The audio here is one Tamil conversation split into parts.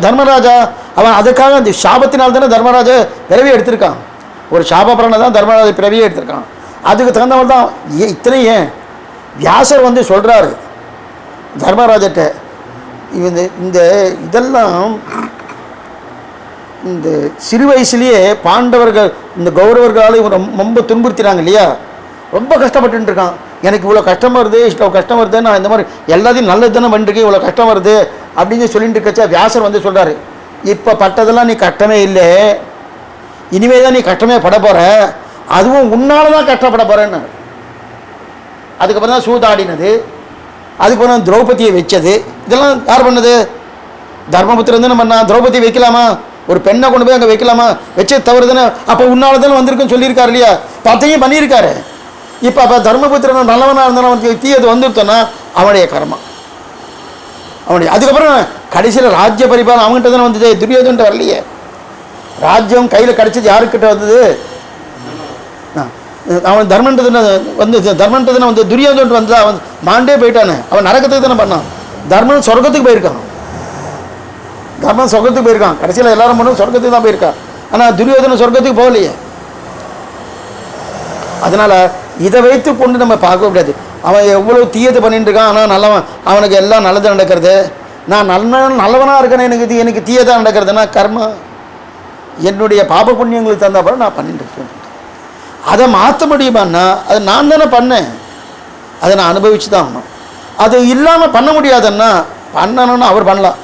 தர்மராஜா அவன் அதுக்காக அந்த சாபத்தினால் தானே தர்மராஜா பிறவி எடுத்திருக்கான். ஒரு சாபபரனை தான் தர்மராஜா பிறவியே எடுத்திருக்கான். அதுக்கு தகுந்தவன் தான் ஏ இத்தனை ஏன்? வியாசர் வந்து சொல்கிறாரு தர்மராஜட்ட இந்த இந்த இதெல்லாம் இந்த சிறு வயசுலேயே பாண்டவர்கள் இந்த கௌரவர்களால் இவன் ரொம்ப- ரொம்ப துன்புறுத்தினாங்க இல்லையா? ரொம்ப கஷ்டப்பட்டுருக்கான் எனக்கு இவ்வளோ கஷ்டம் வருது இவ்வளோ கஷ்டம் வருது நான் இந்த மாதிரி எல்லாத்தையும் நல்லது தானே பண்ணிருக்கேன் இவ்வளோ கஷ்டம் வருது. அப்படின்னு சொல்லிட்டு இருக்கச்சா வியாசர் வந்து சொல்கிறாரு இப்போ பட்டதெல்லாம் நீ கட்டமே இல்லை. இனிமே தான் நீ கட்டமே பட போகிற அதுவும் உன்னால தான் கஷ்டப்பட போகிறேன்னு அதுக்கப்புறம் தான் சூதாடினது. அதுக்கப்புறம் திரௌபதியை வச்சது. இதெல்லாம் யார் பண்ணது? தர்மபுத்திரம் தானே பண்ணா? திரௌபதியை வைக்கலாமா? ஒரு பெண்ணை கொண்டு போய் அங்கே வைக்கலாமா? வச்சது தவறு தானே? அப்போ உன்னால தானே வந்திருக்குன்னு சொல்லியிருக்காரு இல்லையா? பத்தையும் பண்ணியிருக்காரு. இப்போ அப்போ தர்மபுத்திரன் நல்லவனாக இருந்தாலும் அவனுக்கு தீயது வந்துருத்தோன்னா அவனுடைய கர்மம். அவனுடைய அதுக்கப்புறம் கடைசியில் ராஜ்ய பரிபாலம் அவங்ககிட்ட தானே வந்தது? துரியோதன்ட்ட வரலையே. ராஜ்யம் கையில் கிடைச்சது யாருக்கிட்ட வந்தது? அவன் தர்மன்றது வந்து தர்மன்றது வந்து துரியோதன் வந்து அவன் மாண்டே போயிட்டானே. அவன் நரகத்துக்கு தானே பண்ணான். தர்மன் சொர்க்கத்துக்கு போயிருக்கான். தர்மன் சொர்க்கத்துக்கு போயிருக்கான். கடைசியில் எல்லாரும் பண்ணும் சொர்க்கத்துக்கு தான் போயிருக்கான். ஆனால் துரியோதன சொர்க்கத்துக்கு போகலையே. அதனால் இதை வைத்து கொண்டு நம்ம பார்க்க முடியாது. அவன் எவ்வளோ தீயது பண்ணிட்டு இருக்கான் ஆனால் நல்லவன் அவனுக்கு எல்லாம் நல்லது நடக்கிறது. நான் நல்ல நல்லவனாக இருக்கேன் எனக்கு இது எனக்கு தீயதாக நடக்கிறதுனா கர்மா. என்னுடைய பாப புண்ணியங்களுக்கு தந்த பிறகு நான் பண்ணிட்டு இருக்கேன். அதை மாற்ற முடியுமான்னா அது நான் தானே பண்ணேன். அதை நான் அனுபவிச்சு தான் ஆகணும். அது இல்லாமல் பண்ண முடியாதுன்னா பண்ணணும்னு அவர் பண்ணலாம்.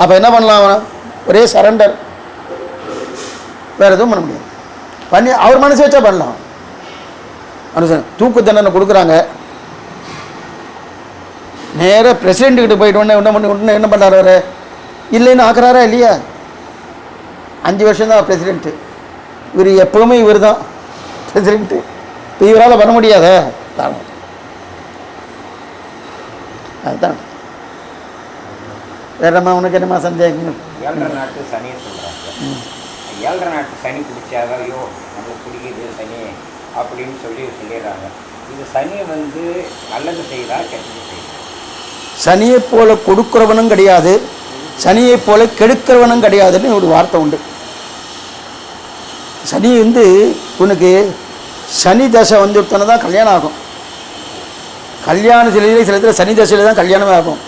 அப்போ என்ன பண்ணலாம் அவன்? ஒரே சரண்டர் வேறு எதுவும் பண்ண முடியாது. பண்ணி அவர் மனசு வச்சா பண்ணலாம். தூக்கு தண்டனை கொடுக்குறாங்க. நேராக பிரசிடெண்ட்டுக்கிட்ட போயிட்டு உடனே என்ன பண்ணி உடனே என்ன பண்ணுறாரு அவர்? இல்லைன்னு ஆக்குறாரா இல்லையா? அஞ்சு வருஷம் தான் பிரசிடெண்ட்டு இவர் எப்பவுமே இவர் தான் பிரசிடெண்ட்டு இப்போ இவரால் பண்ண முடியாத? காரணம் அதுதான். வேறம்மா உனக்கு என்னம்மா சந்தேகம் ஏழரை நாட்டு சனியை சொல்கிறாங்க ஏழரை நாட்டு சனி பிடிச்சாக ஐயோ நம்மளுக்கு பிடிக்குது சனி. அப்படின்னு சொல்லி சொல்லிடுறாங்க. இது சனி வந்து நல்லது செய்கிறா கெட்டது செய்கிறா சனியை போல கொடுக்கிறவனும் கிடையாது. சனியை போல கெடுக்கிறவனும் கிடையாதுன்னு ஒரு வார்த்தை உண்டு. சனி வந்து உனக்கு சனி தசை வந்துவிட்டோன்னு தான் கல்யாணம் ஆகும். கல்யாண சிலையிலே சில இடத்துல சனி தசையில் தான் கல்யாணமே ஆகும்.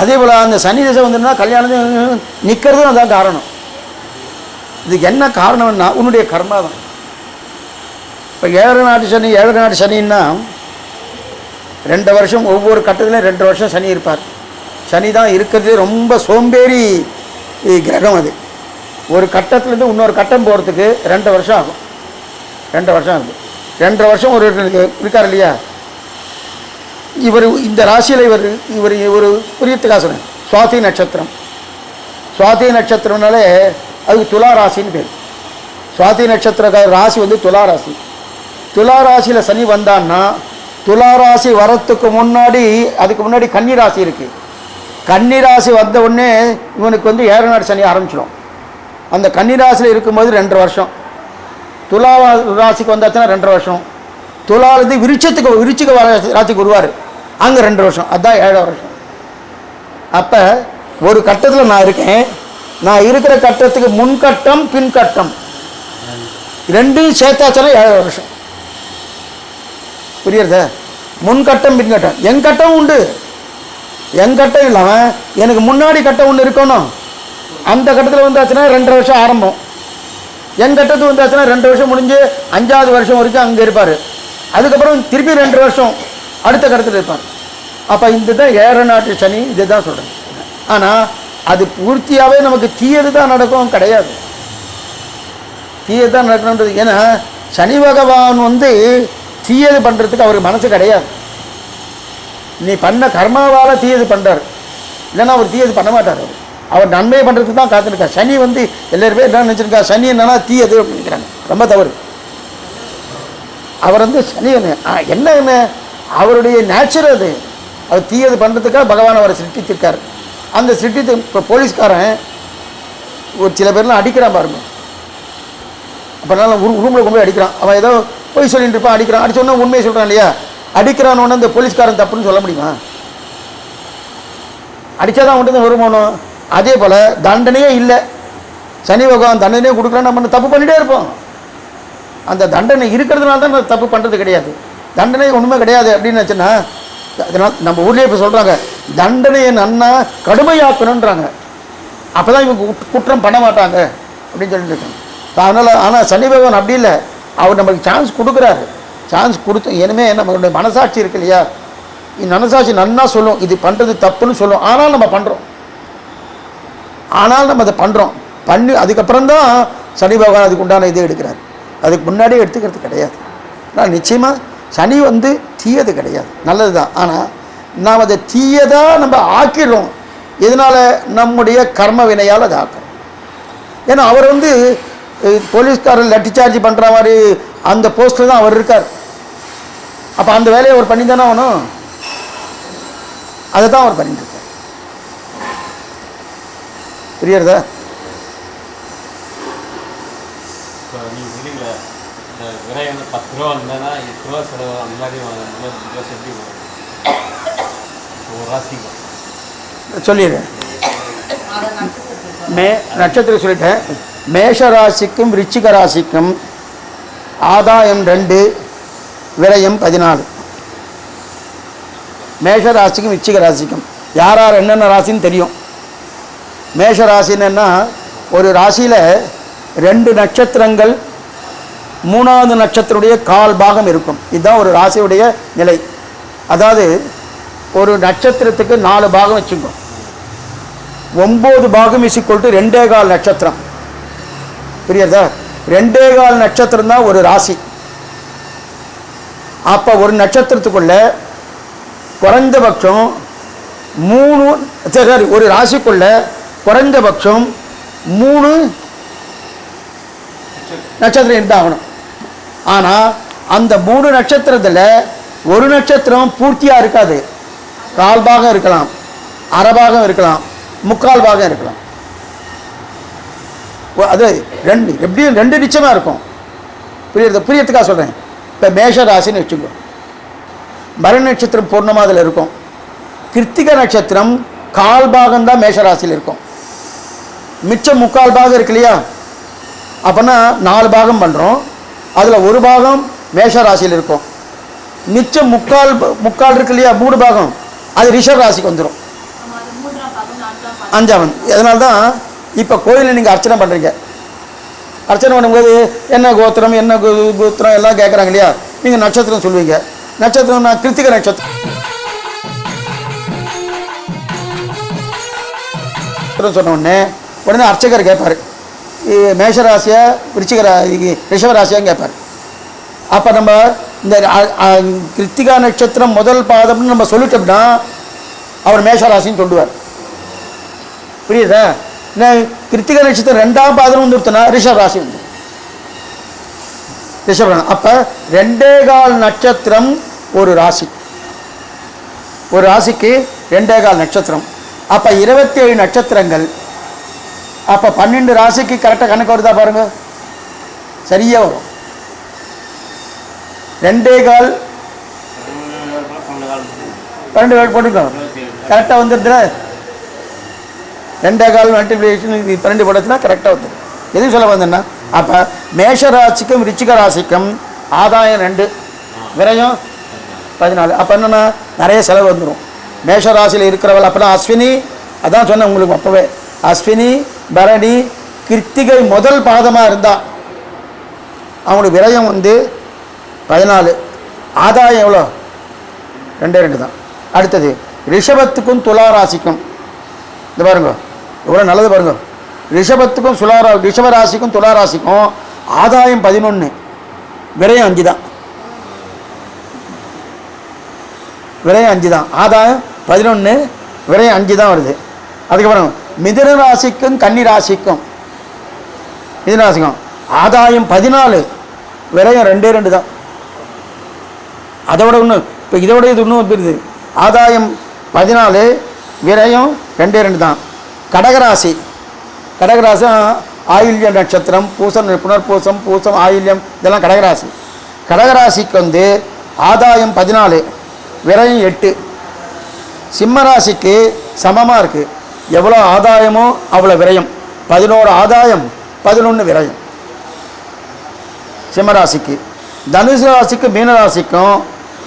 அதே போல் அந்த சனி தசை வந்துருந்தா கல்யாணம் நிற்கிறதும் அதான் காரணம். இதுக்கு என்ன காரணம்னா உன்னுடைய கர்மா தான். இப்போ ஏழரை நாட்டு சனி ஏழரை நாட்டு சனின்னா ரெண்டு வருஷம் ஒவ்வொரு கட்டத்துலையும் ரெண்டு வருஷம் சனி இருப்பார். சனி தான் இருக்கிறது ரொம்ப சோம்பேறி கிரகம் அது. ஒரு கட்டத்துலேருந்து இன்னொரு கட்டம் போகிறதுக்கு ரெண்டு வருஷம் ஆகும். ரெண்டு வருஷம் ஆகுது. ரெண்டரை வருஷம் ஒரு இருக்கார் இல்லையா? இவர் இந்த ராசியில் இவர் இவர் ஒரு புரியத்துக்காக சொன்னேன் சுவாதி நட்சத்திரம். சுவாதி நட்சத்திரம்னாலே அதுக்கு துலா ராசின்னு பேர். சுவாதி நட்சத்திர ராசி வந்து துலா ராசி. துளாராசியில் சனி வந்தான்னா துலா ராசி வரத்துக்கு முன்னாடி அதுக்கு முன்னாடி கன்னி ராசி இருக்குது கன்னிராசி வந்த உடனே இவனுக்கு வந்து ஏறநாடு சனி ஆரம்பிச்சிடும். அந்த கன்னிராசியில் இருக்கும்போது ரெண்டரை வருஷம். துலா ராசிக்கு வந்தாச்சுன்னா ரெண்டரை வருஷம். துலாலேருந்து விருட்சத்துக்கு விருச்சிக வர ராசிக்கு வருவார். அங்கே ரெண்டு வருஷம். அதுதான் ஏழு வருஷம். அப்போ ஒரு கட்டத்தில் நான் இருக்கேன். நான் இருக்கிற கட்டத்துக்கு முன்கட்டம் பின்கட்டம். ரெண்டையும் சேர்த்தாச்சுன்னா ஏழு வருஷம். புரியுறதா? முன்கட்டம் பின்கட்டம் என் கட்டம் உண்டு. என் கட்டம் இல்லாமல் எனக்கு முன்னாடி கட்டம் ஒன்று இருக்கணும். அந்த கட்டத்தில் வந்தாச்சுன்னா ரெண்டரை வருஷம் ஆரம்பம். என் கட்டத்துக்கு வந்தாச்சுன்னா ரெண்டு வருஷம் முடிஞ்சு அஞ்சாவது வருஷம் வரைக்கும் அங்கே இருப்பார். அதுக்கப்புறம் திருப்பி ரெண்டு வருஷம் அடுத்த கட்டத்தில் இருப்பார். அப்போ இந்த தான் ஏழரை நாட்டு சனி இதுதான் சொல்கிறேன் ஆனால் அது பூர்த்தியாகவே நமக்கு தீயது தான் நடக்கும் கிடையாது. தீயது தான் நடக்கணுன்றது ஏன்னா சனி பகவான் வந்து தீயது பண்ணுறதுக்கு அவருக்கு மனசு கிடையாது. நீ பண்ண கர்மாவால் தீயது பண்ணுறார் இல்லைன்னா அவர் தீயது பண்ண மாட்டார் அவர். அவர் நன்மை பண்ணுறதுக்கு தான் காத்துருக்கார். சனி வந்து எல்லாருமே என்ன நினச்சிருக்கா சனி என்னன்னா தீயது அப்படின்னு நினைக்கிறாங்க. ரொம்ப தவறு. அவர் வந்து சனி என்ன? என்ன என்ன? அவருடைய நேச்சர் அது. அவர் தீயது பண்ணுறதுக்காக பகவான் அவரை சிருஷ்டித்திருக்கார் அந்த சிருஷ்டித்து இப்போ போலீஸ்காரன் ஒரு சில பேர்லாம் அடிக்கிறான் பாருங்க. அப்போனால ரூமில் கொண்டு போய் அடிக்கிறான். அவன் ஏதோ போய் சொல்லிட்டு இருப்பான் அடிக்கிறான். அடிச்ச உண்மையை சொல்கிறான் இல்லையா? அடிக்கிறான் உடனே இந்த போலீஸ்காரன் தப்புன்னு சொல்ல முடியுமா? அடித்தாதான் தான் வருமானம். அதே போல் தண்டனையே இல்லை. சனி பகவான் தண்டனையே கொடுக்குறான்னு நம்ம தப்பு பண்ணிகிட்டே இருப்போம். அந்த தண்டனை இருக்கிறதுனால தான் நான் தப்பு பண்ணுறது கிடையாது. தண்டனை ஒன்றுமே கிடையாது அப்படின்னு நினச்சுன்னா அதனால் நம்ம ஊர்லேயே இப்போ சொல்கிறாங்க தண்டனையை நன்னா கடுமையாக்கணுன்றாங்க அப்போ தான் இவங்க குட்- குற்றம் பண்ண மாட்டாங்க அப்படின்னு சொல்லிட்டு இருக்காங்க. அதனால் ஆனால் சனி பகவான் அப்படி இல்லை. அவர் நம்மளுக்கு சான்ஸ் கொடுக்குறாரு. சான்ஸ் கொடுத்து இனிமே நம்மளுடைய மனசாட்சி இருக்கு இல்லையா? இந்த மனசாட்சி நன்னா சொல்லும் இது பண்ணுறது தப்புன்னு சொல்லும். ஆனால் நம்ம பண்ணுறோம் ஆனால் நம்ம அதை பண்ணுறோம் பண்ணி அதுக்கப்புறம் தான் சனி பகவான் அதுக்கு உண்டான இதை எடுக்கிறார். அதுக்கு முன்னாடியே எடுத்துக்கிறது கிடையாது. ஆனால் நிச்சயமாக சனி வந்து தீயது கிடையாது. நல்லது தான் ஆனால் நாம் அதை தீயதாக நம்ம ஆக்கிடுறோம். இதனால் நம்முடைய கர்ம வினையால் அதை ஆக்கிறோம். ஏன்னா அவர் வந்து போலீஸ்காரர் லட்டி சார்ஜ் பண்ணுற மாதிரி அந்த போஸ்ட்டில் தான் அவர் இருக்கார். அப்போ அந்த வேலையை அவர் பண்ணி தானே ஆகணும்? அதை தான் அவர் பண்ணிட்டு இருக்கார். புரியுறதா? சொல்லிடுறேன். மே நட்சத்திரம் சொல்லிட்டேன். மேஷ ராசிக்கும் ராசிக்கும் ஆதாயம் ரெண்டு விரயம் பதினாலு. மேஷ ராசிக்கும் ராசிக்கும் யார் யார் என்னென்ன ராசின்னு தெரியும்? மேஷ ராசின்னா ஒரு ராசியில் ரெண்டு நட்சத்திரங்கள் மூணாவது நட்சத்திரத்துடைய கால் பாகம் இருக்கும். இதுதான் ஒரு ராசியுடைய நிலை. அதாவது ஒரு நட்சத்திரத்துக்கு நாலு பாகம் வச்சுக்கோ. ஒம்பது பாகம் இசிக்கொல்ட்டு ரெண்டே கால் நட்சத்திரம். புரியுறதா? ரெண்டே கால் நட்சத்திரம் தான் ஒரு ராசி. அப்போ ஒரு நட்சத்திரத்துக்குள்ள குறைந்தபட்சம் மூணு சரி ஒரு ராசிக்குள்ள குறைந்தபட்சம் மூணு நட்சத்திரம் இருந்தாகணும். ஆனால் அந்த மூணு நட்சத்திரத்தில் ஒரு நட்சத்திரம் பூர்த்தியாக இருக்காது. கால் பாகம் இருக்கலாம் அரை பாகம் இருக்கலாம் முக்கால் பாகம் இருக்கலாம். அது ரெண்டு எப்படியும் ரெண்டு நிச்சயமாக இருக்கும். புரியுறது? புரியறதுக்காக சொல்கிறேன் இப்போ மேஷ ராசின்னு வச்சுக்கோ. மர நட்சத்திரம் பூர்ணமாக அதில் இருக்கும். கிருத்திக நட்சத்திரம் கால் பாகம் தான் மேஷ ராசியில் இருக்கும். மிச்சம் முக்கால் பாகம் இருக்கு இல்லையா? அப்போனா நாலு பாகம் பண்ணுறோம் அதில் ஒரு பாகம் மேஷ ராசியில் இருக்கும். மிச்சம் முக்கால் முக்கால் இருக்கு இல்லையா? மூணு பாகம். அது ரிஷப் ராசிக்கு வந்துடும் அஞ்சாவன் அதனால தான் இப்போ கோயிலில் நீங்கள் அர்ச்சனை பண்ணுறீங்க அர்ச்சனை பண்ணும்போது என்ன கோத்திரம் என்ன கு- கோத்திரம் எல்லாம் கேட்குறாங்க இல்லையா? நீங்கள் நட்சத்திரம் சொல்லுவீங்க. நட்சத்திரம் நான் கிருத்திக நட்சத்திரம். சொன்ன உடனே உடனே அர்ச்சகர் கேட்பார் மேஷராசியா விருச்சிகரா ரிஷவராசியான்னு இது கேட்பார் அப்போ நம்ம இந்த கிருத்திகா நட்சத்திரம் முதல் பாதம்னு நம்ம சொல்லிட்டோம்னா அவர் மேஷராசின்னு சொல்லுவார். புரியுதா? கிருத்திகா நட்சத்திரம் ரெண்டாம் பாதம் வந்து கொடுத்தனா ரிஷப் ராசி வந்து. ரிஷப் அப்போ ரெண்டே கால் நட்சத்திரம் ஒரு ராசி. ஒரு ராசிக்கு ரெண்டே கால் நட்சத்திரம். அப்போ இருபத்தி ஏழு நட்சத்திரங்கள். அப்போ பன்னெண்டு ராசிக்கு கரெக்டாக கணக்கு வருதா பாருங்க. சரியாக வரும். ரெண்டே கால் பன்னெண்டு வேல் போட்டுக்கோ. கரெக்டாக வந்துடுதுல ரெண்டே கால் மல்டிப்ளிகேஷன் இது பன்னெண்டு போடுறதுனா கரெக்டாக வந்துடும் எது சொல்ல வந்தேன்னா அப்போ மேஷ ராசிக்கும் ரிச்சிக ராசிக்கும் ஆதாயம் ரெண்டு விரயம் பதினாலு. அப்போ என்னென்னா நிறைய செலவு வந்துடும் மேஷ ராசியில் இருக்கிறவள் அப்போனா அஸ்வினி அதான் சொன்னேன் உங்களுக்கு அப்போவே. அஸ்வினி பரணி கிருத்திகை முதல் பாதமாக இருந்தால் அவங்களுக்கு விரயம் வந்து பதினாலு. ஆதாயம் எவ்வளோ? ரெண்டே ரெண்டு தான். அடுத்தது ரிஷபத்துக்கும் துலா ராசிக்கும் இந்த பாருங்க. எவ்வளோ நல்லது பாருங்க. ரிஷபத்துக்கும் சுலாரா ரிஷபராசிக்கும் ராசிக்கும் ராசிக்கும் ஆதாயம் பதினொன்று விரையும் அஞ்சு தான் விரையும் அஞ்சு தான் ஆதாயம் பதினொன்று விரையும் அஞ்சு தான் வருது அதுக்கப்புறம் மிதுன ராசிக்கும் கன்னி ராசிக்கும். மிதுன ராசிக்கும் ஆதாயம் பதினாலு விரயம் ரெண்டே ரெண்டு தான் அதோட ஒன்று இப்போ இதோட இது இன்னும் இருக்குது ஆதாயம் பதினாலு விரயம் ரெண்டே ரெண்டு தான் கடகராசி. கடகராசி ஆயுள்யம் நட்சத்திரம் பூசம் புனர்பூசம் பூசம் ஆயுள்யம் இதெல்லாம் கடகராசி. கடகராசிக்கு வந்து ஆதாயம் பதினாலு விரயம் எட்டு. சிம்மராசிக்கு சமமாக இருக்குது எவ்வளோ ஆதாயமோ அவ்வளோ விரயம். பதினோரு ஆதாயம் பதினொன்று விரயம். சிம்மராசிக்கு. தனுசு ராசிக்கும் மீனராசிக்கும்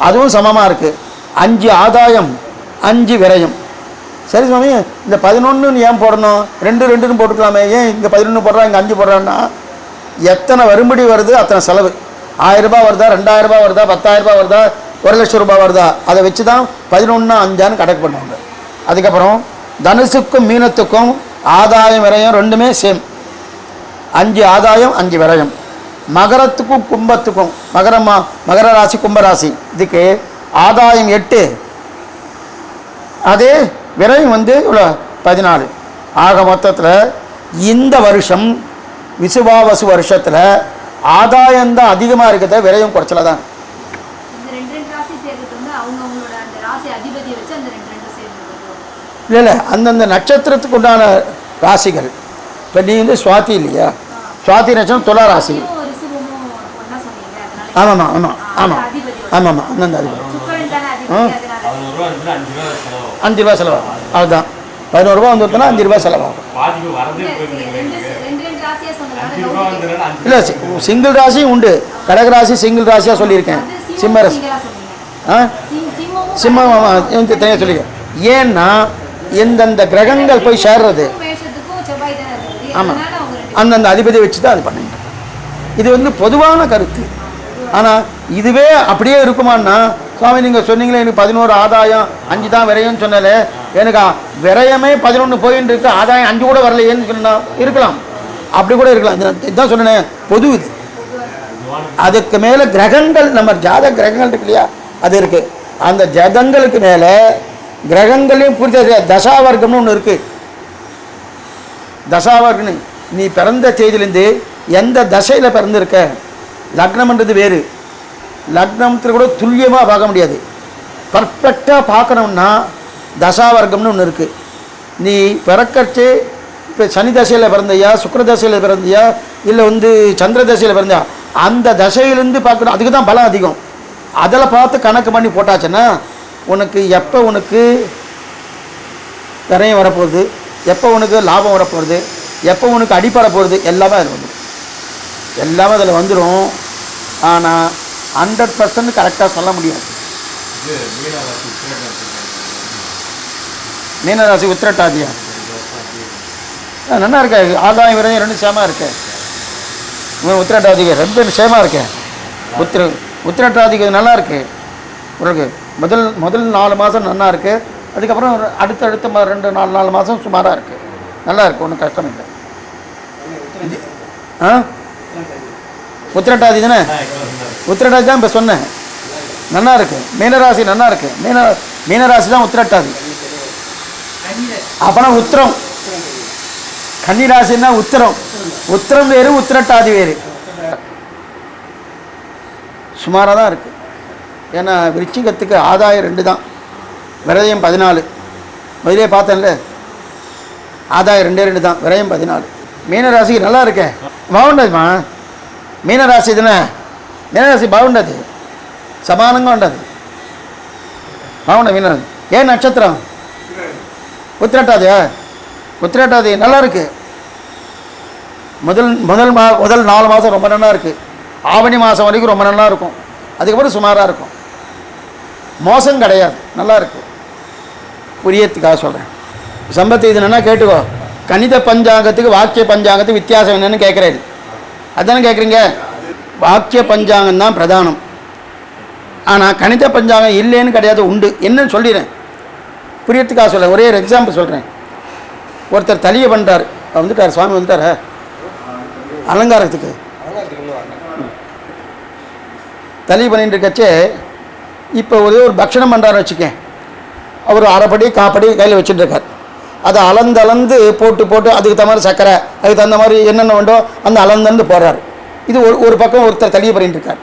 அதுவும் சமமாக இருக்குது அஞ்சு ஆதாயம் அஞ்சு விரயம். சரி சுவாமி இந்த பதினொன்றுன்னு ஏன் போடணும்? ரெண்டு ரெண்டுன்னு போட்டுக்கலாமே. ஏன் இங்கே பதினொன்று போடுறா இங்கே அஞ்சு போடுறான்னா? எத்தனை வரும்படி வருது அத்தனை செலவு. ஆயிரரூபா வருதா ரெண்டாயிரரூபா வருதா பத்தாயிரம் ரூபாய் வருதா ஒரு லட்சம் ரூபா வருதா? அதை வச்சு தான் பதினொன்று அஞ்சான்னு கணக்கு பண்ணுவாங்க. அதுக்கப்புறம் தனுசுக்கும் மீனத்துக்கும் ஆதாயம் விரயம் ரெண்டுமே சேம் அஞ்சு ஆதாயம் அஞ்சு விரயம். மகரத்துக்கும் கும்பத்துக்கும் மகரமா மகர ராசி கும்பராசி இதுக்கு ஆதாயம் எட்டு. அதே விரயம் வந்து இவ்வளோ பதினாலு. ஆக மொத்தத்தில் இந்த வருஷம் விசுவாவசு வருஷத்தில் ஆதாயம்தான் அதிகமாக இருக்கிறத விரயம் குறைச்சல தான் இல்லை இல்லை. அந்தந்த நட்சத்திரத்துக்கு உண்டான ராசிகள். இப்போ நீ வந்து சுவாதி இல்லையா? சுவாதி நட்சத்திரம் துலா ராசி. ஆமாம்மா ஆமாம் ஆமாம். ஆமாம்மா அந்தந்த அதிபதி. அஞ்சு ரூபா செலவு. அஞ்சு ரூபா செலவாகும் அதுதான். பதினோரு ரூபா வந்துட்டுனா அஞ்சு ரூபா செலவாகும். இல்லை சிங்கிள் ராசியும் உண்டு. கடக ராசி சிங்கிள் ராசியாக சொல்லியிருக்கேன். சிம்ம ராசி. ஆ? சிம்மம் தனியாக சொல்லியிருக்கேன். ஏன்னா எந்தெந்த கிரகங்கள் போய் சேர்றது? ஆமாம் அந்தந்த அதிபதியை வச்சு தான் அது பண்ணுங்க. இது வந்து பொதுவான கருத்து. ஆனால் இதுவே அப்படியே இருக்குமான்னா சுவாமி நீங்கள் சொன்னீங்களே எனக்கு பதினோரு ஆதாயம் அஞ்சு தான் விரையும் சொன்னாலே. எனக்கு விரயமே பதினொன்று போயின்னு இருக்கு ஆதாயம் அஞ்சு கூட வரலையேன்னு சொன்னா இருக்கலாம். அப்படி கூட இருக்கலாம். இதுதான் சொன்னேன் பொது இது. அதுக்கு மேலே கிரகங்கள் நம்ம ஜாத கிரகங்கள் இருக்கு இல்லையா? அது இருக்குது அந்த ஜதங்களுக்கு மேலே கிரகங்களையும் புரிஞ்ச தசாவர்க்கம்னு ஒன்று இருக்குது தசாவர்க்கம்னு நீ பிறந்த செய்திலேருந்து எந்த தசையில் பிறந்திருக்க? லக்னம்ன்றது வேறு. லக்னத்தில் கூட துல்லியமாக பார்க்க முடியாது. பர்ஃபெக்டாக பார்க்கணும்னா தசாவர்க்கம்னு ஒன்று இருக்குது நீ பிறக்கச்சு இப்போ சனி தசையில் பிறந்தையா சுக்கர தசையில் பிறந்தையா இல்லை வந்து சந்திர தசையில் பிறந்தியா அந்த தசையிலேருந்து பார்க்கணும். அதுக்கு தான் பலம் அதிகம். அதில் பார்த்து கணக்கு பண்ணி போட்டாச்சுன்னா உனக்கு எப்போ உனக்கு விரயம் வரப்போகுது? எப்போ உனக்கு லாபம் வரப்போகுது? எப்போ உனக்கு அடிப்படை போகிறது எல்லாமே அதில் வந்துடும் எல்லாமே அதில் வந்துடும் ஆனால் ஹண்ட்ரட் பர்சன்ட் கரெக்டாக சொல்ல முடியாது. மீனராசி உத்திரட்டாதியா? நல்லா இருக்கே. ஆதாயம் விரயம் ரெண்டும் சேமாக இருக்கே. இவன் உத்திரட்டாதிக்கு ரெண்டு சேமாக இருக்கே. உத்திர உத்திரட்டாதிக்கு நல்லா இருக்கு. உனக்கு முதல் முதல் நாலு மாதம் நல்லா இருக்கு. அதுக்கப்புறம் ஒரு அடுத்த அடுத்த மா- ரெண்டு நாலு நாலு மாதம் சுமாராக இருக்கு. நல்லா இருக்கு ஒன்றும் கஷ்டம் இல்லை. ஆ? உத்திரட்டாதி தானே. உத்திரட்டாதி தான் இப்போ சொன்னேன். நல்லா இருக்கு. மீனராசி நல்லா இருக்கு. மீன மீனராசி தான் உத்திரட்டாதி. அப்போனா உத்திரம். கன்னிராசின்னா உத்திரம். உத்திரம் வேறு உத்திரட்டாதி வேறு. சுமாராக தான் இருக்கு. ஏன்னா விருச்சிகத்துக்கு ஆதாயம் ரெண்டு தான். விரதயம் பதினாலு. முதலே பார்த்தேன்ல? ஆதாயம் ரெண்டே ரெண்டு தான். விரயம் பதினாலு. மீனராசிக்கு நல்லா இருக்கேன் வாவுண்டதுமா மீனராசி தானே మీనరాశి బాగుండదు సమానంగా ఉండదు బాగుండదు మీనరాశి ఏ నక్షత్రం உத்திரட்டாதியா உத்திரட்டாதி நல்லா இருக்கு முதல் முதல் மா முதல் நாலு மாதம் ரொம்ப நல்லா இருக்கு ஆவணி மாதம் வரைக்கும் ரொம்ப நல்லா இருக்கும் அதுக்கப்புறம் சுமாராக இருக்கும் மோசம் கிடையாது நல்லா இருக்கு புரியத்துக்காக சொல்கிறேன் சம்பத்து இது என்னன்னா கேட்டுக்கோ கணித பஞ்சாங்கத்துக்கு வாக்கிய பஞ்சாங்கத்துக்கு வித்தியாசம் என்னன்னு கேட்குறேன் அதானே கேட்குறீங்க வாக்கிய பஞ்சாங்கம் தான் பிரதானம். ஆனால் கணித பஞ்சாங்கம் இல்லைன்னு கிடையாது உண்டு. என்னன்னு சொல்லிடுறேன் புரியத்துக்காக சொல்கிறேன் ஒரே ஒரு எக்ஸாம்பிள் சொல்கிறேன் ஒருத்தர் தலியை பண்ணிட்டார் வந்துட்டார் சுவாமி வந்துட்டார்? அலங்காரத்துக்கு. தலி பண்ணிட்டு இருக்கச்சே இப்போ ஒரே ஒரு பக்ஷணம் பண்ணுறாரு வச்சுக்கேன் அவர் அரைப்படி காப்படி கையில் வச்சுட்டு இருக்கார். அதை அளந்து அளந்து போட்டு போட்டு அதுக்கு தகுந்த மாதிரி சர்க்கரை அதுக்கு தகுந்த மாதிரி என்னென்ன உண்டோ அந்த அளந்தந்து போடுறாரு. இது ஒரு ஒரு பக்கம் ஒருத்தர் தலிகை பண்ணிட்டு இருக்கார்.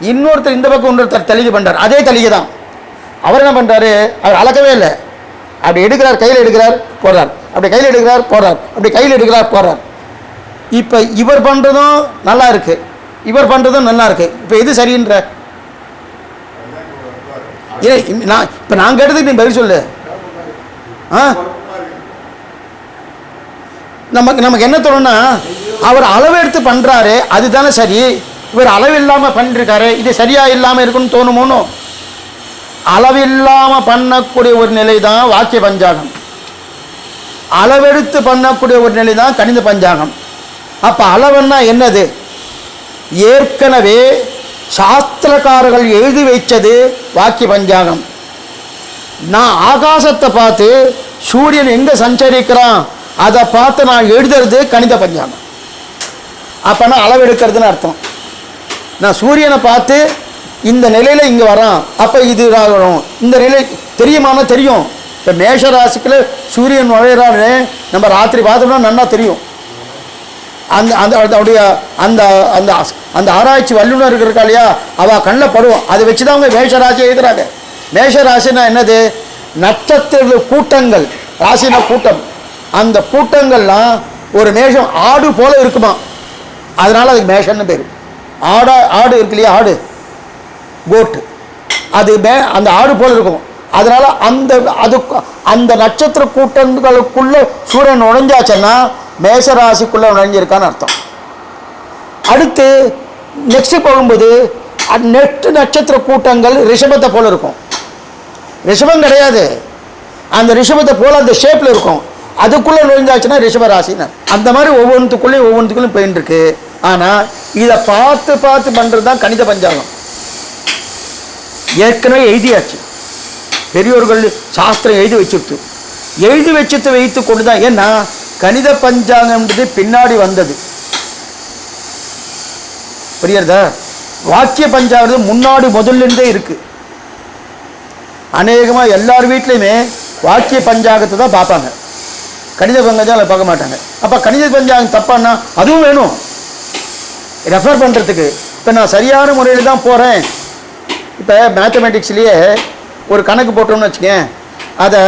இன்னொருத்தர் இந்த பக்கம் இன்னொருத்தர் தலிகை பண்ணுறார் அதே தலிகை தான். அவர் என்ன பண்ணுறாரு அவர் அளக்கவே இல்லை. அப்படி எடுக்கிறார் கையில் எடுக்கிறார் போடுறார். அப்படி கையில் எடுக்கிறார் போடுறார். அப்படி கையில் எடுக்கிறார் போடுறார். இப்போ இவர் பண்ணுறதும் நல்லா இருக்கு. இவர் பண்ணுறதும் நல்லா இருக்கு. இப்போ எது சரின்ற? ஏ நான் இப்போ நான் கேட்டதுக்கு நீ பதில் சொல்லு. ஆ? நமக்கு நமக்கு என்ன தோணுன்னா அவர் அளவெடுத்து பண்ணுறாரு அதுதானே சரி. இவர் அளவு இல்லாமல் பண்ணிருக்காரு இது சரியாக இல்லாமல் இருக்குன்னு தோணுமோனோ அளவில்லாமல் பண்ணக்கூடிய ஒரு நிலை தான் வாக்கிய பஞ்சாங்கம். அளவெடுத்து பண்ணக்கூடிய ஒரு நிலை தான் கணித பஞ்சாங்கம். அப்போ அளவுன்னா என்னது? ஏற்கனவே சாஸ்திரக்காரர்கள் எழுதி வைச்சது வாக்கிய பஞ்சாங்கம். நான் ஆகாசத்தை பார்த்து சூரியன் எங்கே சஞ்சரிக்கிறான் அதை பார்த்து நான் எழுதுறது கணித பஞ்சாங்கம். அப்போனா அளவெடுக்கிறதுன்னு அர்த்தம். நான் சூரியனை பார்த்து இந்த நிலையில் இங்கே வரான் அப்போ இது ஆகணும் இந்த நிலை தெரியுமானா தெரியும். இப்போ மேஷ ராசிக்கில் சூரியன் நுழையிறாரு. நம்ம ராத்திரி பார்த்தோம்னா நல்லா தெரியும். அந்த அந்த அவருடைய அந்த அந்த அந்த ஆராய்ச்சி வல்லுநர்கள் இருக்கா இல்லையா அவள் கண்ணில் படுவோம் அதை வச்சு தான் அவங்க மேஷ ராசி எழுதுறாங்க. மேஷ ராசினா என்னது? நட்சத்திர கூட்டங்கள் ராசினா கூட்டம். அந்த கூட்டங்கள்லாம் ஒரு மேஷம் ஆடு போல இருக்குமா? அதனால் அதுக்கு மேஷன்னு பேர். ஆடா ஆடு இருக்கு இல்லையா ஆடு? கோட்டு. அது மே அந்த ஆடு போல் இருக்கும். அதனால் அந்த அது அந்த நட்சத்திர கூட்டங்களுக்குள்ளே சூரியன் நுழைஞ்சாச்சுன்னா மேஷ ராசிக்குள்ளே நுழைஞ்சிருக்கான்னு அர்த்தம். அடுத்து நெக்ஸ்ட்டு போகும்போது நெக்ஸ்ட் நட்சத்திர கூட்டங்கள் ரிஷபத்தை போல் இருக்கும். ரிஷபம் கிடையாது. அந்த ரிஷபத்தை போல் அந்த ஷேப்பில் இருக்கும். அதுக்குள்ளே நுழைஞ்சாச்சுன்னா ரிஷபராசின்னு அந்த மாதிரி ஒவ்வொன்றுத்துக்குள்ளேயும் ஒவ்வொன்றுக்குள்ளேயும் போயின்னு இருக்கு. ஆனால் இதை பார்த்து பார்த்து பண்ணுறது தான் கணித பஞ்சாங்கம். ஏற்கனவே எழுதியாச்சு. பெரியோர்கள் சாஸ்திரம் எழுதி வச்சிருத்து எழுதி வச்சதை வைத்து கொண்டு தான் ஏன்னா கணித பஞ்சாங்கம்ன்றது பின்னாடி வந்தது. புரியுறதா வாக்கிய பஞ்சாங்கிறது முன்னாடி முதல்ல இருந்தே அநேகமாக எல்லார் வீட்லேயுமே வாக்கிய பஞ்சாங்கத்தை தான் பார்ப்பாங்க. கணித பஞ்சாங்கம் பார்க்க மாட்டாங்க. அப்போ கணித பஞ்சாங்கம் தப்பான்னா அதுவும் வேணும். ரெஃபர் பண்ணுறதுக்கு இப்போ நான் சரியான முறையில் தான் போகிறேன் இப்போ மேத்தமெட்டிக்ஸ்லேயே ஒரு கணக்கு போட்டோம்னு வச்சுக்கேன். அதை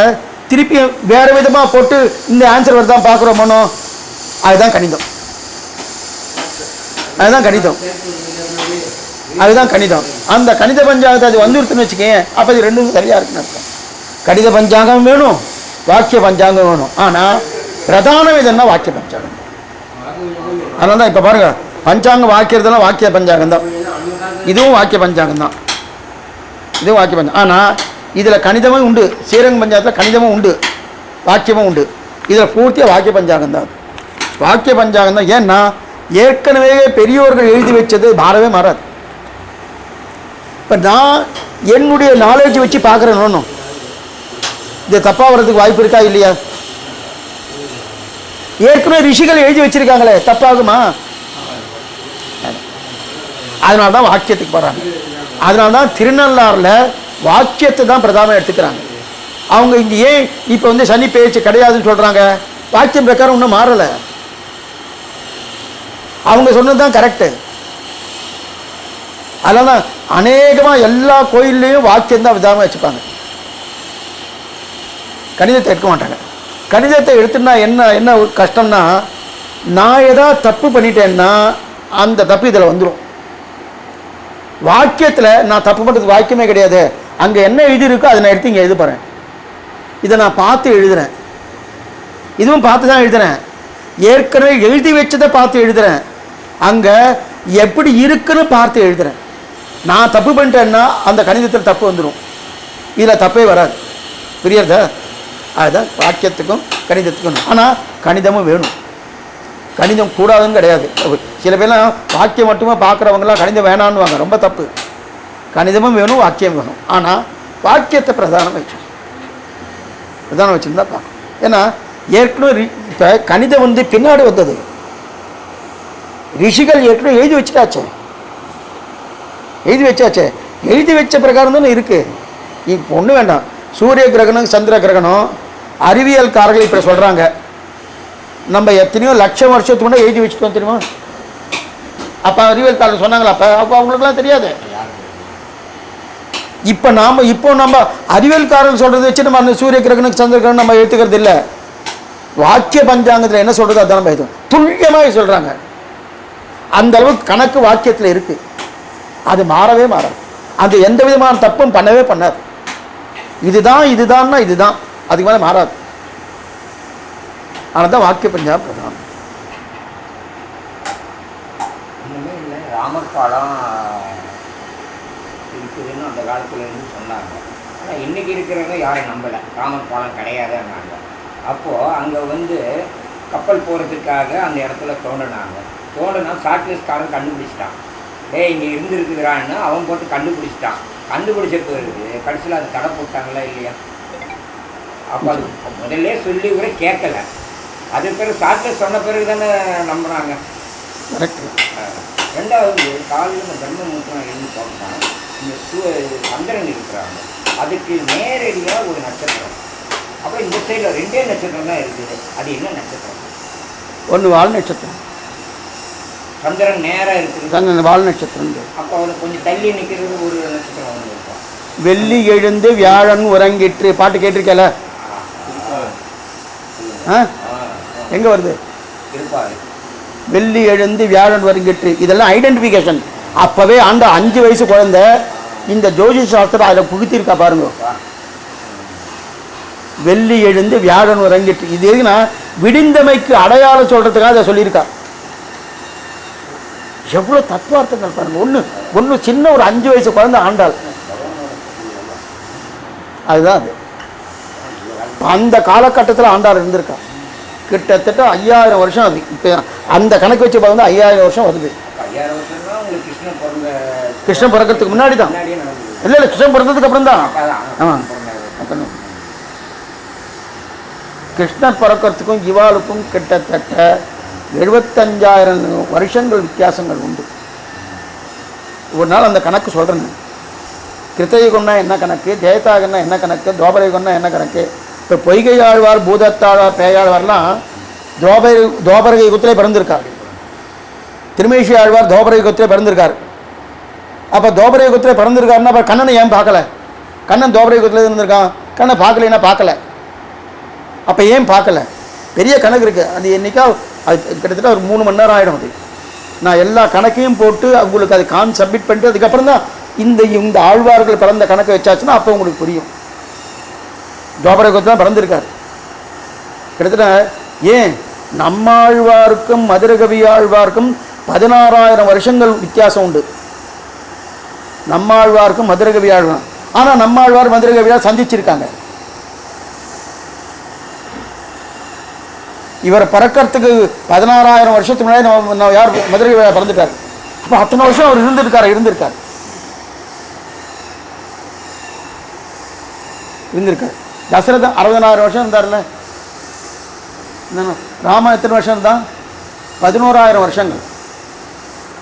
திருப்பி வேறு விதமாக போட்டு இந்த ஆன்சர் வருதான் பார்க்குறோமோனோ அதுதான் கணிதம். அதுதான் கணிதம். அதுதான் கணிதம். அந்த கணித பஞ்சாங்கத்தை அது வந்துருத்துன்னு வச்சுக்கேன். அப்போ இது ரெண்டும் சரியாக இருக்குன்னு அர்த்தம். கணித பஞ்சாங்கம் வேணும். வாக்கிய பஞ்சாங்கம் வேணும். ஆனால் பிரதானம் எதுன்னா வாக்கிய பஞ்சாங்கம். அதனால தான் இப்போ பாருங்க பஞ்சாங்கம் வாக்கியதெல்லாம் வாக்கிய பஞ்சாங்கம் தான். இதுவும் வாக்கிய பஞ்சாங்கம் தான். இதுவும் வாக்கிய பஞ்சாங்கம். ஆனால் இதில் கணிதமும் உண்டு. ஸ்ரீரங்க பஞ்சாயத்தில் கணிதமும் உண்டு. வாக்கியமும் உண்டு. இதில் பூர்த்தியாக வாக்கிய பஞ்சாங்கம் தான். வாக்கிய பஞ்சாங்கம் தான். ஏன்னா ஏற்கனவே பெரியோர்கள் எழுதி வச்சது மாறவே மாறாது. இப்போ நான் என்னுடைய நாலேஜ் வச்சு பார்க்குறேன் ஒன்றும் இது தப்பாக வர்றதுக்கு வாய்ப்பு இருக்கா இல்லையா? ஏற்கனவே ரிஷிகள் எழுதி வச்சிருக்காங்களே தப்பாகுமா? அதனால தான் வாக்கியத்துக்கு போகிறாங்க அதனால தான் திருநள்ளாறில் வாக்கியத்தை தான் பிரதானம் எடுத்துக்கிறாங்க. அவங்க இங்கே ஏன் இப்போ வந்து சனி பேச்சு கிடையாதுன்னு சொல்கிறாங்க வாக்கியம் பிரகாரம் இன்னும் மாறலை. அவங்க சொன்னது தான் கரெக்டு அதனால தான் அநேகமாக எல்லா கோயில்லையும் வாக்கியம் தான் விதாமல் வச்சுப்பாங்க. கணிதத்தை எடுக்க மாட்டாங்க. கணிதத்தை எடுத்துனா என்ன என்ன ஒரு கஷ்டம்னா நான் எதாவது தப்பு பண்ணிட்டேன்னா அந்த தப்பு இதில் வந்துடும் வாக்கியத்தில் நான் தப்பு பண்ணுறது வாக்கியமே கிடையாது. அங்கே என்ன எழுதி இருக்கோ அதை நான் எடுத்து இங்கே எழுதுப்பறேன் இதை நான் பார்த்து எழுதுறேன். இதுவும் பார்த்து தான் எழுதுறேன். ஏற்கனவே எழுதி வச்சதை பார்த்து எழுதுறேன். அங்கே எப்படி இருக்குன்னு பார்த்து எழுதுறேன். நான் தப்பு பண்ணிட்டேன்னா அந்த கணிதத்தில் தப்பு வந்துடும் இதில் தப்பே வராது. புரியுறதா? அதுதான் வாக்கியத்துக்கும் கணிதத்துக்கும். ஆனால் கணிதமும் வேணும். கணிதம் கூடாதுன்னு கிடையாது. சில பேர்லாம் வாக்கியம் மட்டுமே பார்க்குறவங்களாம் கணிதம் வேணான்னுவாங்க. ரொம்ப தப்பு. கணிதமும் வேணும் வாக்கியம் வேணும். ஆனால் வாக்கியத்தை பிரதானம் வச்சு பிரதானம் வச்சுருந்தா பார்க்கணும் ஏன்னா ஏற்கனவே இப்போ கணிதம் வந்து பின்னாடி வந்தது. ரிஷிகள் ஏற்கனவே எழுதி வச்சுட்டாச்சே. எழுதி வச்சாச்சே. எழுதி வச்ச பிரகாரம் தானே இருக்குது இப்போ ஒன்றும் வேண்டாம். சூரிய கிரகணம் சந்திர கிரகணம் அறிவியல்காரர்கள் இப்போ சொல்கிறாங்க நம்ம எத்தனையோ லட்சம் வருஷத்துக்கு முன்னாடி எழுதி வச்சுட்டோம் தெரியுமா? அப்போ அறிவியல்காரர்கள் சொன்னாங்களா அப்போ அப்போ அவங்களுக்குலாம் தெரியாது. இப்போ நாம் இப்போ நம்ம அறிவியல்காரர்கள் சொல்கிறத வச்சு நம்ம அந்த சூரிய கிரகணம் சந்திர கிரகணம் நம்ம எடுத்துக்கிறது இல்லை. வாக்கிய பஞ்சாங்கத்தில் என்ன சொல்கிறது அதான் நம்ம எழுதும் துல்லியமாக சொல்கிறாங்க அந்த அளவுக்கு கணக்கு வாக்கியத்தில் இருக்குது அது மாறவே மாறாது. அது எந்த விதமான தப்பும் பண்ணவே பண்ணாது. இதுதான் இதுதான்னா இதுதான். அதுக்கு மேலே மாறாது. ஆனால் தான் வாக்கிய பஞ்சாப் பிரதானம். ஒன்றுமே இல்லை. ராமர் பாலம் இருக்குதுன்னு அந்த காலத்துல இருந்து சொன்னாங்க. ஆனால் இன்னைக்கு இருக்கிறவங்க யாரும் நம்பலை. ராமர் பாலம் கிடையாதுன்னாங்க. அப்போது அங்கே வந்து கப்பல் போகிறதுக்காக அந்த இடத்துல தோண்டினாங்க. தோண்டினா சாட்லிஸ்காரன் கண்டுபிடிச்சிட்டான். டேய் இங்கே இருந்துருக்குறான்னு அவன் போட்டு கண்டுபிடிச்சிட்டான். கண்டுபிடிச்ச பிறகு கடைசியில் அது தடை போட்டாங்களா இல்லையா? அப்போ அது முதல்ல சொல்லி கூட கேட்கல. அது பிறகு சாட்லிஸ் சொன்ன பிறகு தானே நம்புகிறாங்க கரெக்ட் ரெண்டாவது காலையில் இந்த பிரம்ம முகூர்த்தம் எழுந்து போட்டால் இந்த சூ சந்திரன் இருக்கிறாங்க. அதுக்கு நேரடியாக ஒரு நட்சத்திரம். அப்புறம் இந்த சைடில் ரெண்டே நட்சத்திரம் தான் இருக்குது. அது என்ன நட்சத்திரம்? ஒன்று வால் நட்சத்திரம். சந்திரன் நேராக இருக்குது. தங்க வால் நட்சத்திரம். அப்போ அவனுக்கு கொஞ்சம் தள்ளி நிற்கிறது ஒரு நட்சத்திரம் ஒன்று இருக்கும். வெள்ளி எழுந்து வியாழன் உறங்கிற்று. பாட்டு கேட்டிருக்கல ஆ? எங்கே வருது? வெள்ளி எழுந்து வியாழன் வருங்கிட்டு. இதெல்லாம் ஐடென்டிஃபிகேஷன் அப்போவே ஆண்ட அஞ்சு வயசு குழந்தை இந்த ஜோதி சாஸ்திரம் அதில் புகுத்திருக்கா பாருங்க. வெள்ளி எழுந்து வியாழன் உறங்கிட்டு இது எதுனா விடிந்தமைக்கு அடையாளம் சொல்கிறதுக்காக அதை சொல்லியிருக்கா. எவ்வளோ தத்துவார்த்தங்கள் பாருங்க. ஒன்று ஒன்று சின்ன ஒரு அஞ்சு வயசு குழந்தை ஆண்டாள். அதுதான் அது. அந்த காலகட்டத்தில் ஆண்டாள் இருந்திருக்கா கிட்டத்தட்ட ஐயாயிரம் வருஷம் அது. இப்போ அந்த கணக்கு வச்சு பார்த்தா ஐயாயிரம் வருஷம் வருது. கிருஷ்ணன் கிருஷ்ணன் பிறக்கிறதுக்கு முன்னாடி தான். இல்லை இல்லை கிருஷ்ணன் பிறந்ததுக்கு அப்புறம் தான். அதான் ஆமா. பிறந்தாரு. அப்ப கிருஷ்ணர் பிறக்கிறதுக்கும் இவாளுக்கும் கிட்டத்தட்ட எழுபத்தஞ்சாயிரம் வருஷங்கள் வித்தியாசங்கள் உண்டு. ஒரு நாள் அந்த கணக்கு சொல்கிறேன் கிருத்தயுகம்னா என்ன கணக்கு தேயத்தாகன்னா என்ன கணக்கு துவாபரயுகம்னா என்ன கணக்கு? இப்போ பொய்கை ஆழ்வார் பூதத்தாழ்வார் பேயாழ்வார்லாம் துவாபர துவாபரகை யுகத்திலே பிறந்திருக்கார். திருமேஷி ஆழ்வார் துவாபர யுகத்திலே பிறந்திருக்கார். அப்போ துவாபர யுகத்திலே பிறந்திருக்காருன்னா அப்போ கண்ணனை ஏன் பார்க்கல? கண்ணன் துவாபர யுகத்தில் இருந்திருக்கான். கண்ணை பார்க்கலைன்னா பார்க்கல? அப்போ ஏன் பார்க்கல? பெரிய கணக்கு இருக்குது அது என்னைக்கா அது கிட்டத்தட்ட ஒரு மூணு மணி நேரம் ஆகிடும் அது. நான் எல்லா கணக்கையும் போட்டு உங்களுக்கு அது கான் சப்மிட் பண்ணிட்டு அதுக்கப்புறம் தான் இந்த இந்த ஆழ்வார்கள் பிறந்த கணக்கை வச்சாச்சுன்னா அப்போ உங்களுக்கு புரியும். துவாபர யுகத்தில் தான் கிட்டத்தட்ட ஏன் நம்மாழ்வாருக்கும் மதுரகவி ஆழ்வாருக்கும் பதினாறாயிரம் வருஷங்கள் வித்தியாசம் உண்டு. நம்மாழ்வாருக்கும் மதுரகவி ஆழ்வார். ஆனால் நம்மாழ்வார் மதுரகவியார் சந்திச்சிருக்காங்க. இவர் பறக்கிறதுக்கு பதினாறாயிரம் வருஷத்துக்கு முன்னாடி நம்ம யார் மதுரை பிறந்துட்டார். அப்போ அத்தனை வருஷம் அவர் இருந்திருக்காரு? இருந்திருக்கார். இருந்திருக்கார். தசரத அறுபதனாயிரம் வருஷம் இருந்தார்ல ராம எத்தனை வருஷம் இருந்தான்? பதினோராயிரம் வருஷங்கள்.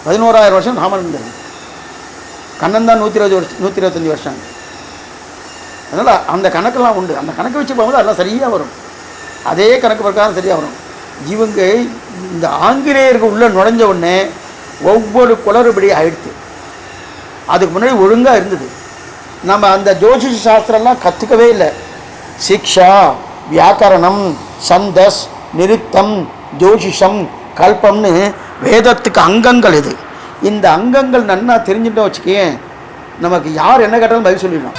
பதினோராயிரம் வருஷம் ராமன் இருந்தார். கண்ணன் தான் நூற்றி இருபது வருஷம் நூற்றி இருபத்தஞ்சி வருஷம். அதனால் அந்த கணக்கெல்லாம் உண்டு. அந்த கணக்கு வச்சு போகும்போது அதெல்லாம் சரியாக வரும். அதே கணக்கு பிரகாரம் சரியாக வரும். இவங்க இந்த ஆங்கிலேயருக்கு உள்ளே நுழைஞ்ச உடனே ஒவ்வொரு குளறுபடி ஆயிடுத்து. அதுக்கு முன்னாடி ஒழுங்காக இருந்தது. நம்ம அந்த ஜோதிஷ சாஸ்திரம்லாம் கற்றுக்கவே இல்லை. சிக்ஷா வியாக்கரணம் சந்தஸ் நிருத்தம் ஜோதிஷம் கல்பம்னு வேதத்துக்கு அங்கங்கள் இது. இந்த அங்கங்கள் நன்னா தெரிஞ்சுட்டோம் வச்சுக்கேன் நமக்கு யார் என்ன கேட்டாலும் பதில் சொல்லிடலாம்